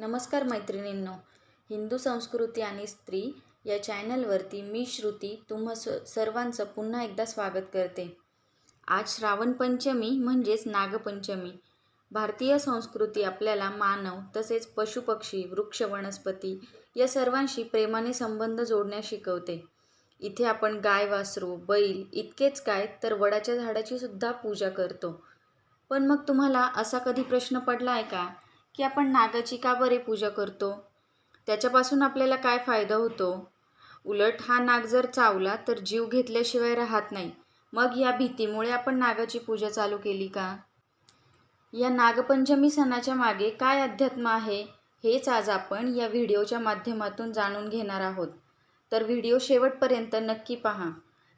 नमस्कार मैत्रिणींनो. हिंदू संस्कृती आणि स्त्री या चॅनलवरती मी श्रुती तुम्हा स सर्वांचं पुन्हा एकदा स्वागत करते. आज श्रावण पंचमी म्हणजेच नागपंचमी. भारतीय संस्कृती आपल्याला मानव तसेच पशुपक्षी वृक्ष वनस्पती या सर्वांशी प्रेमाने संबंध जोडण्यास शिकवते. इथे आपण गाय वासरू बैल इतकेच काय तर वडाच्या झाडाची सुद्धा पूजा करतो. पण मग तुम्हाला असा कधी प्रश्न पडला आहे का? की आपण नागाची का बरे पूजा करतो. त्याच्यापासून आपल्याला काय फायदा होतो? उलट हा नाग जर चावला तर जीव घेतल्याशिवाय राहत नाही. मग या भीतीमुळे आपण नागाची पूजा चालू केली का? या नागपंचमी सणाच्या मागे काय अध्यात्म आहे हेच आज आपण या व्हिडिओच्या माध्यमातून जाणून घेणार आहोत. तर व्हिडिओ शेवटपर्यंत नक्की पहा.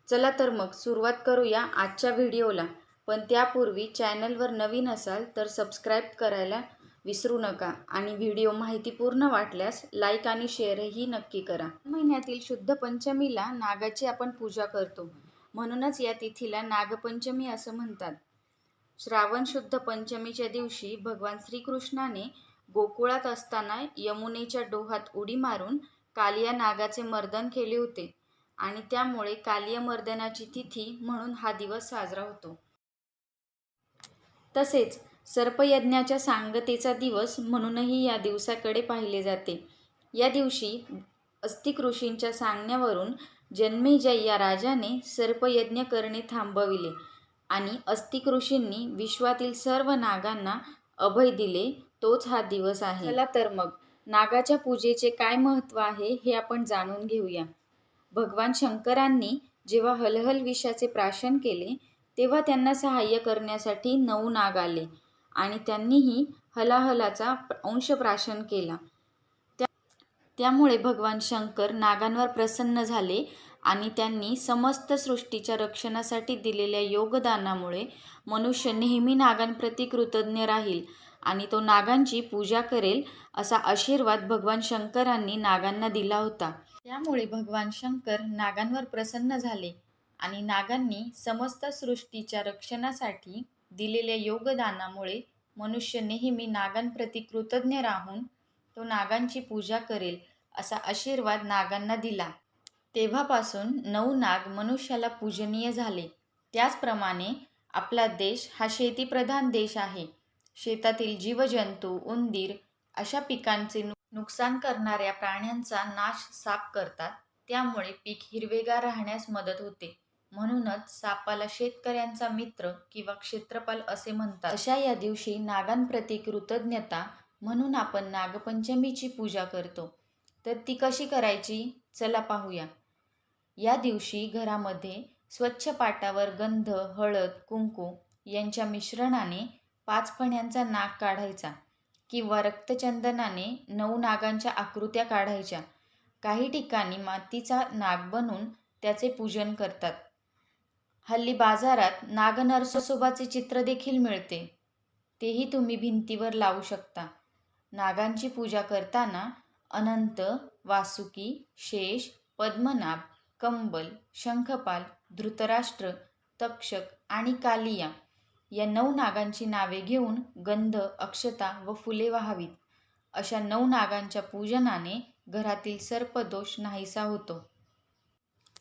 चला तर मग सुरुवात करूया आजच्या व्हिडिओला. पण त्यापूर्वी चॅनलवर नवीन असाल तर सबस्क्राईब करायला विसरू नका आणि व्हिडिओ माहितीपूर्ण वाटल्यास लाईक आणि शेअरही नक्की करा. महिन्यातील शुद्ध पंचमीला नागाची आपण पूजा करतो. म्हणूनच या तिथीला नागपंचमी असं म्हणतात. श्रावण शुद्ध पंचमीच्या दिवशी भगवान श्रीकृष्णाने गोकुळात असताना यमुनेच्या डोहात उडी मारून कालिया नागाचे मर्दन केले होते आणि त्यामुळे कालिया मर्दनाची तिथी म्हणून हा दिवस साजरा होतो. तसेच सर्पयज्ञाच्या सांगतेचा दिवस म्हणूनही या दिवसाकडे पाहिले जाते. या दिवशी अस्तिक ऋषींच्या सांगण्यावरून जन्मेजय या राजाने सर्पयज्ञ करणे थांबविले आणि अस्तिक ऋषींनी विश्वातील सर्व नागांना अभय दिले तोच हा दिवस आहे. चला तर मग नागाच्या पूजेचे काय महत्त्व आहे हे आपण जाणून घेऊया. भगवान शंकरांनी जेव्हा हलहल विषाचे प्राशन केले तेव्हा त्यांना सहाय्य करण्यासाठी नऊ नाग आले. आणि त्यांनीही हलाहलाचा अंश प्राशन केला. त्या त्यामुळे भगवान शंकर नागांवर प्रसन्न झाले आणि त्यांनी समस्त सृष्टीच्या रक्षणासाठी दिलेल्या योगदानामुळे मनुष्य नेहमी नागांप्रती कृतज्ञ राहील आणि तो नागांची पूजा करेल असा आशीर्वाद भगवान शंकरांनी नागांना दिला होता. त्यामुळे भगवान शंकर नागांवर प्रसन्न झाले आणि नागांनी समस्त सृष्टीच्या रक्षणासाठी दिलेल्या योगदानामुळे मनुष्य नेहमी नागांप्रती कृतज्ञ राहून तो नागांची पूजा करेल असा आशीर्वाद नागांना दिला. तेव्हापासून नऊ नाग मनुष्याला पूजनीय झाले. त्याचप्रमाणे आपला देश हा शेतीप्रधान देश आहे. शेतातील जीवजंतू उंदीर अशा पिकांचे नुकसान करणाऱ्या प्राण्यांचा नाश साफ करतात. त्यामुळे पीक हिरवेगार राहण्यास मदत होते. म्हणूनच सापाला शेतकऱ्यांचा मित्र किंवा क्षेत्रपाल असे म्हणतात. अशा या दिवशी नागांप्रती कृतज्ञता म्हणून आपण नागपंचमीची पूजा करतो. तर ती कशी करायची? चला पाहूया. या दिवशी घरामध्ये स्वच्छ पाटावर गंध हळद कुंकू यांच्या मिश्रणाने पाच फण्यांचा नाग काढायचा किंवा रक्तचंदनाने नऊ नागांच्या आकृत्या काढायच्या. काही ठिकाणी मातीचा नाग बनून त्याचे पूजन करतात. हल्ली बाजारात नागनरसोबाचे चित्र देखील मिळते. तेही तुम्ही भिंतीवर लावू शकता. नागांची पूजा करताना अनंत वासुकी शेष पद्मनाभ कंबल शंखपाल धृतराष्ट्र तक्षक आणि कालिया या नऊ नागांची नावे घेऊन गंध अक्षता व फुले वाहावीत. अशा नऊ नागांच्या पूजनाने घरातील सर्पदोष नाहीसा होतो.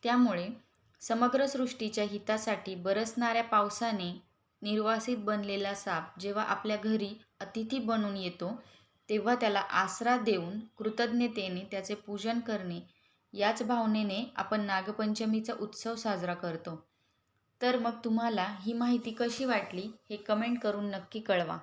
त्यामुळे समग्र सृष्टीच्या हितासाठी बरसणाऱ्या पावसाने निर्वासित बनलेला साप जेव्हा आपल्या घरी अतिथी बनून येतो तेव्हा त्याला आसरा देऊन कृतज्ञतेने त्याचे पूजन करणे याच भावनेने आपण नागपंचमीचा उत्सव साजरा करतो. तर मग तुम्हाला ही माहिती कशी वाटली हे कमेंट करून नक्की कळवा.